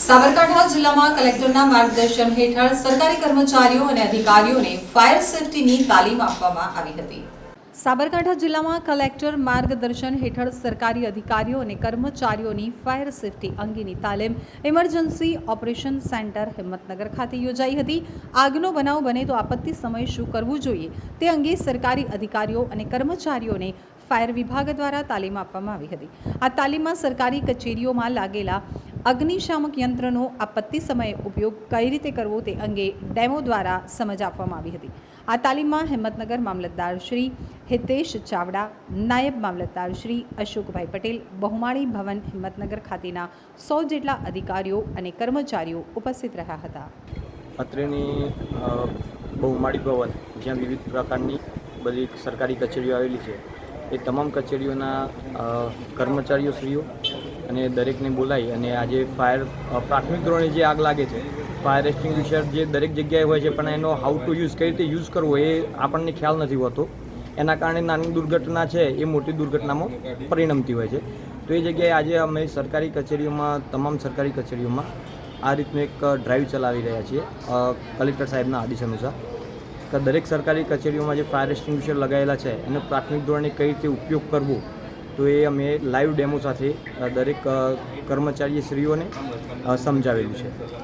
સાબરકાંઠા જિલ્લામાં કલેક્ટરના માર્ગદર્શન હેઠળ સરકારી કર્મચારીઓ અને અધિકારીઓને ફાયર સેફટીની તાલીમ આપવામાં આવી હતી. સાબરકાંઠા જિલ્લામાં કલેક્ટર માર્ગદર્શન હેઠળ સરકારી અધિકારીઓ અને કર્મચારીઓની ફાયર સેફટી અંગેની તાલીમ ઇમરજન્સી ઓપરેશન સેન્ટર હિંમતનગર ખાતે યોજાઈ હતી. આગનો બનાવ બને તો આપત્તિ સમયે શું કરવું જોઈએ તે અંગે સરકારી અધિકારીઓ અને કર્મચારીઓને ફાયર વિભાગ દ્વારા તાલીમ આપવામાં આવી હતી. આ તાલીમમાં સરકારી કચેરીઓમાં લાગેલા અગ્નિશામક યંત્રનો આપત્તિ સમયે ઉપયોગ કઈ રીતે કરવો તે અંગે ડેમો દ્વારા સમજ આપવામાં આવી હતી. આ તાલીમમાં હિંમતનગર મામલતદાર શ્રી હિતેશ ચાવડા, નાયબ મામલતદાર શ્રી અશોકભાઈ પટેલ, બહુમાળી ભવન હિંમતનગર ખાતેના સો જેટલા અધિકારીઓ અને કર્મચારીઓ ઉપસ્થિત રહ્યા હતા. અત્રેની બહુમાળી ભવન, જ્યાં વિવિધ પ્રકારની બધી સરકારી કચેરીઓ આવેલી છે, એ તમામ કચેરીઓના કર્મચારીઓ શ્રીઓ અને દરેકને બોલાવી અને આજે ફાયર પ્રાથમિક ધોરણે જે આગ લાગે છે, ફાયર એક્સ્ટિંગ્વિશર જે દરેક જગ્યાએ હોય છે, પણ એનો હાઉ ટુ યુઝ કઈ રીતે યુઝ કરવો એ આપણને ખ્યાલ નથી હોતો. એના કારણે નાની દુર્ઘટના છે, એ મોટી દુર્ઘટનામાં પરિણમતી હોય છે. તો એ જગ્યાએ આજે અમે સરકારી કચેરીઓમાં, તમામ સરકારી કચેરીઓમાં આ રીતનું એક ડ્રાઈવ ચલાવી રહ્યા છીએ કલેક્ટર સાહેબના આદેશ અનુસાર. કે દરેક સરકારી કચેરીઓમાં જે ફાયર એક્સ્ટિંગ્વિશર લગાવેલા છે, એનો પ્રાથમિક ધોરણે કઈ રીતે ઉપયોગ કરવો તો એ અમે લાઈવ ડેમો સાથે દરેક અ, કર્મચારી શ્રીઓને સમજાવેલું છે.